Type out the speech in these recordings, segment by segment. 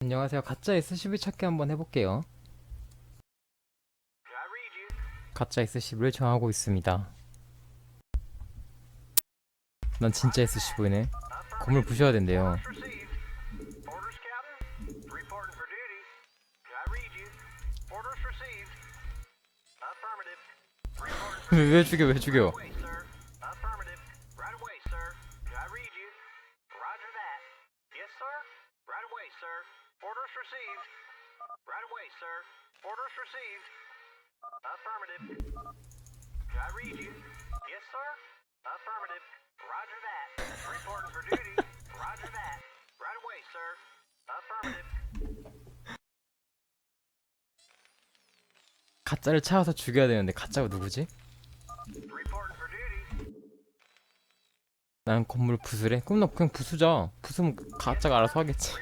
안녕하세요. 가짜 SCV 찾기 한번 해볼게요. 가짜 SCV를 정하고 있습니다. 난 진짜 SCV네. 건물 부셔야 된대요. 왜 죽여, 왜 죽여? Orders received. Right away, sir. Orders received. Affirmative. Can I read you? Yes, sir. Affirmative. Roger that. Reporting for duty. Roger that. Right away, sir. Affirmative. 가짜를 찾아서 죽여야 되는데 가짜가 누구지? Reporting for duty. 난 건물 부수래? 그럼 나 그냥 부수자. 부수면 가짜가 알아서 하겠지.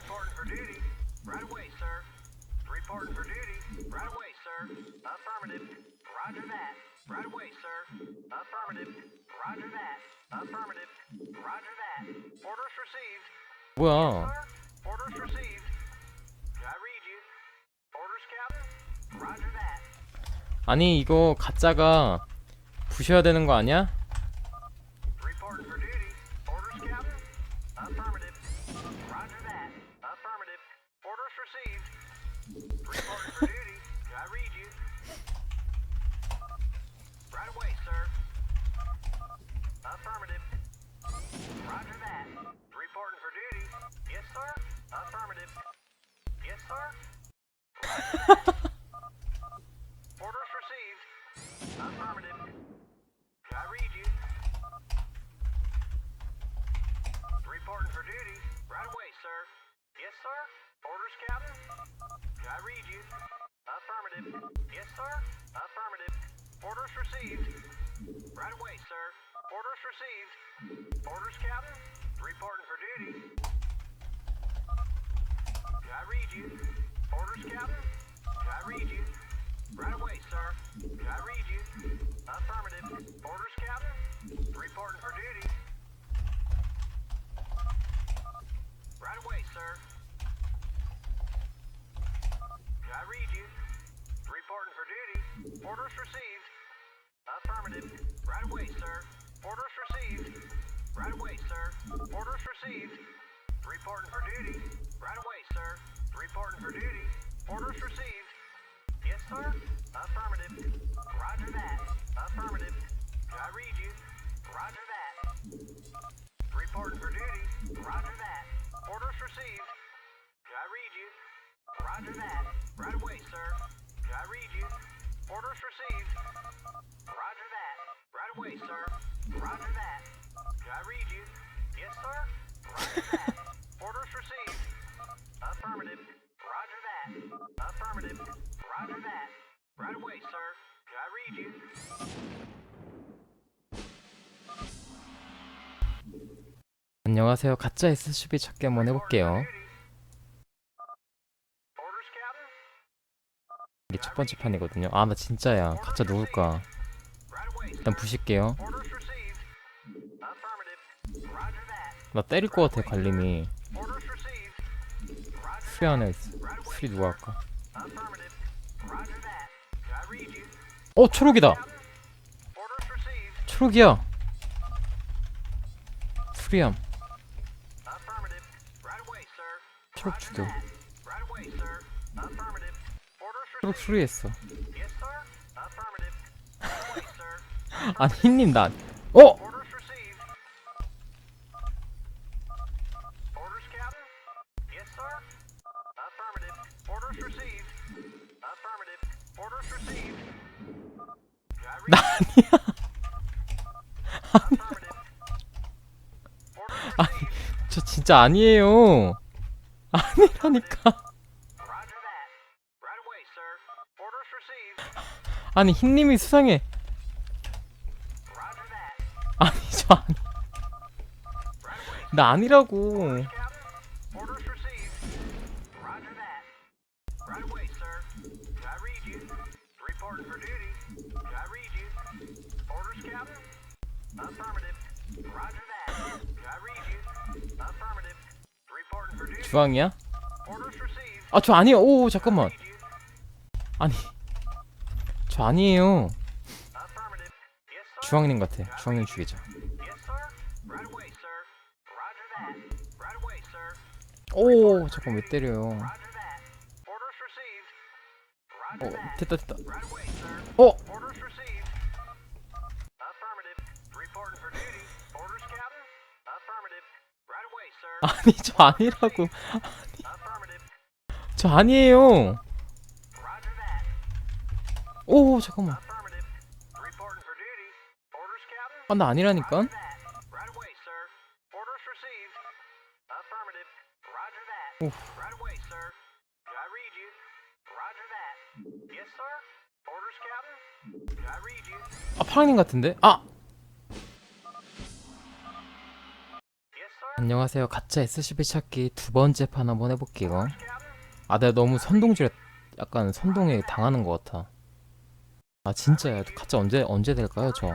Roger that. 아니 이거 가짜가 부셔야 되는 거 아니야? Sir. Orders, Captain. Can I read you? Affirmative. Yes, sir. Affirmative. Orders received. Right away, sir. Orders received. Orders, Captain. Reporting for duty. Can I read you? Orders, Captain. Can I read you? Right away, sir. Can I read you? Affirmative. Reporting for duty. Right away, sir. Reporting for duty. Orders received. Yes, sir. Affirmative. Roger that. Affirmative. I read you? Roger that. Reporting for duty. Roger that. Orders received. I read you? Roger that. Right away, sir. I read you? Orders received. Roger that. Right away, sir. Roger that. I read you? Yes, sir. Roger that. 안녕하세요. 가짜 SCV 찾기 한번 해볼게요. 이게 첫 번째 판이거든요. 아 나 진짜야. 가짜 누굴까? 일단 부실게요. 나 때릴 것 같아 관림이. 수리 하나 있어. 수리 누가 할까? 어 초록이다. 초록이야. 수리함. Affirmative. Right away, sir. 초록. Orders 초록. 수리했어. 아니 흰님 나. 어? 나 아니야. Received. 저 진짜 아니에요. 아니라니까. 아니 흰님이 수상해. That. 아니 나 아니라고. 주황이야? 아 저 아니에요 오 잠깐만. 아니 저 아니에요. 주황님 같아 주황님 죽이자. 오 잠깐 왜 때려요. 어. 됐다 됐다. 어 아니 저 아니라고 Affirmative. 저 아니에요. 오 잠깐만. 아 나 아니라니까? 아 파랑님 같은데 아 안녕하세요 가짜 SCP 찾기 두 번째 판 한번 해볼게요. 아 내가 너무 선동질에 약간 선동에 당하는 것 같아 아 진짜야 가짜 언제 언제 될까요 저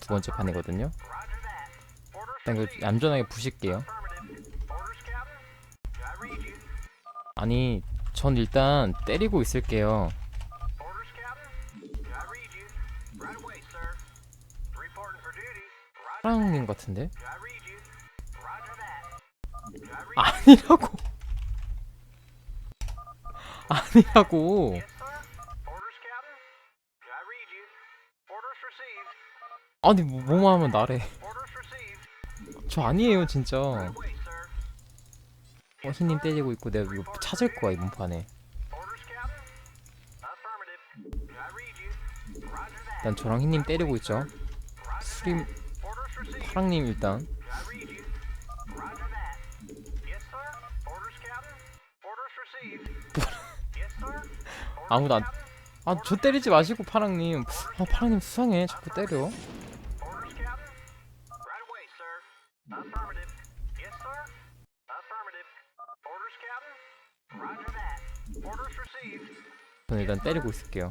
두. 번째 판이거든요 일단 이거. 얌전하게 부실게요? 아니 전 일단 때리고 있을게요. 파랑님 같은데 아니라고 아니라고. 아니 뭐, 뭐만 하면 나래. 저 아니에요 진짜. 어 흰님 때리고 있고 내가 이거 찾을 거야 이번 판에. 일단 저랑 흰님 때리고 있죠 수림. 파랑님 일단 아무도 안-. 아 저 때리지 마시고 파랑님 아 파랑님 수상해 자꾸 때려. 저는 일단 때리고 있을게요.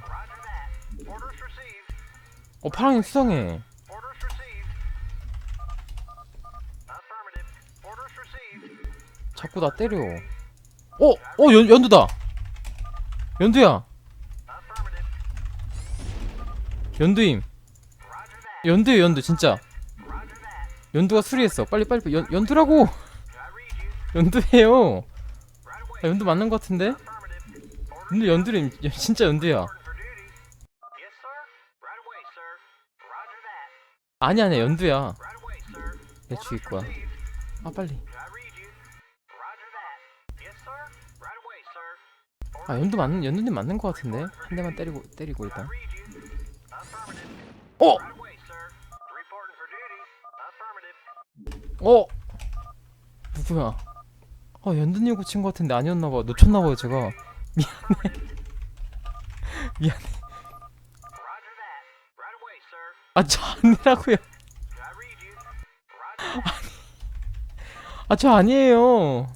어 파랑님 수상해. 자꾸 나 때려 어! 어 연, 연두다 연두야 연두임. 연두야 연두 진짜. 연두가 수리했어 빨리 빨리 연, 연두라고 away. 아, 연두 맞는 것 같은데? 근데 연두림 연- 진짜 연두야. 아니 아니야 연두야. 내 죽일 거야. 아 빨리. 아 연두 맞는 연두님 맞는 것 같은데 한 대만 때리고 때리고 일단. 어! 어! 누구야 아 연두님 고친 것 같은데 아니었나봐 놓쳤나봐요 제가 미안해 미안해 Roger that. Right away, sir. 아저 아니라고요 Did I read you? Roger that. 아저 아니에요.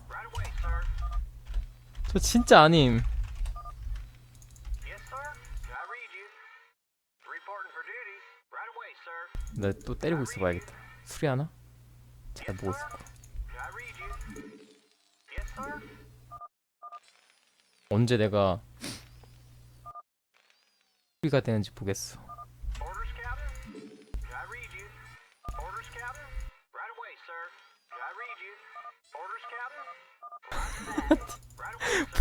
저 진짜 아님 Yes, sir. Did I read you? Reporting for duty. Right away, sir. 나 또 때리고 있어 봐야겠다 수리하나? 잘 보고 있을 sir. 언제 내가 수리가 되는지 보겠어.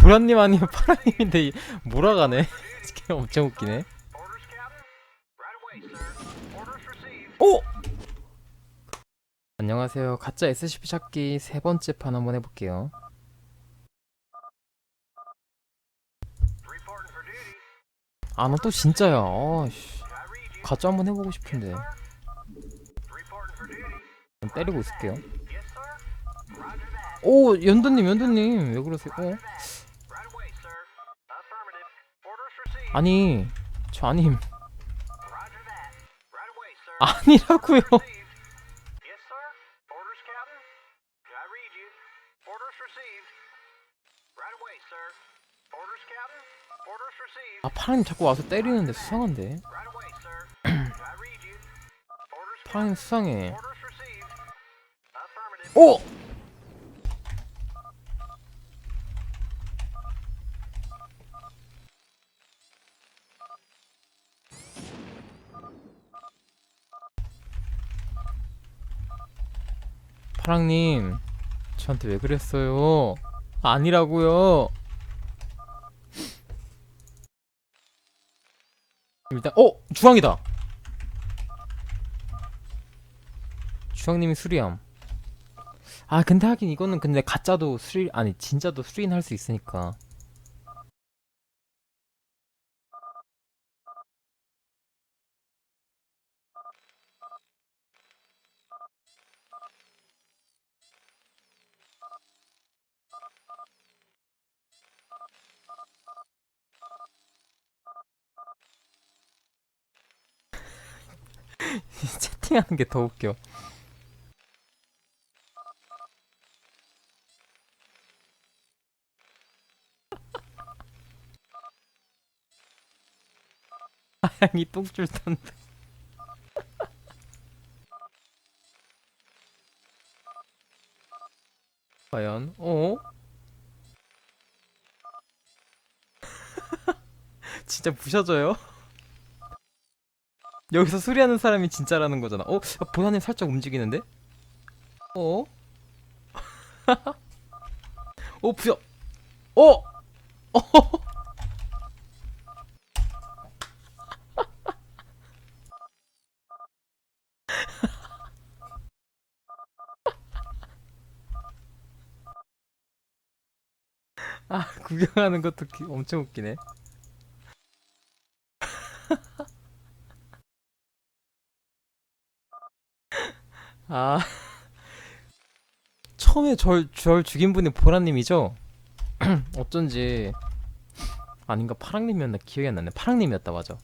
보라님 아니면 파라님인데 이- 몰아가네 엄청 웃기네 오! 안녕하세요 가짜 SCP 찾기 세 번째 판 한번 해볼게요. 아 나 또 진짜야 아씨? 가짜 한번 해보고 싶은데 때리고 있을게요. 오 연두님 연두님 왜 그러세요 어? 아니 저 아님 Roger that. Right away, sir. 아니라고요. 아 파라님 자꾸 와서 때리는데 수상한데 파라님 수상해. 오! 파랑님 저한테 왜 그랬어요? 아니라고요. 일단 어 주황이다. 주황님이 수리함. 아 근데 하긴 이거는 근데 가짜도 수리 아니 진짜도 수리는 할수 있으니까. 채팅하는 게 더 웃겨. 하양이 똥줄 탄다. 과연? 어? 진짜 부셔져요? 여기서 수리하는 사람이 진짜라는 거잖아. 어? 야, 보사님 살짝 움직이는데? 어? 어 부셔. 어? 어? 아 구경하는 것도 기- 엄청 웃기네. 아. 처음에 절, 절 죽인 분이 보라님이죠? 어쩐지 아닌가 파랑님이었나 기억이 안 나네. 파랑님이었다 맞아.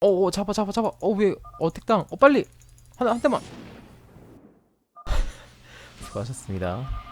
어어 잡아 잡아 잡아. 어왜 어택당. 어 빨리. 한, 한 대만. 수고하셨습니다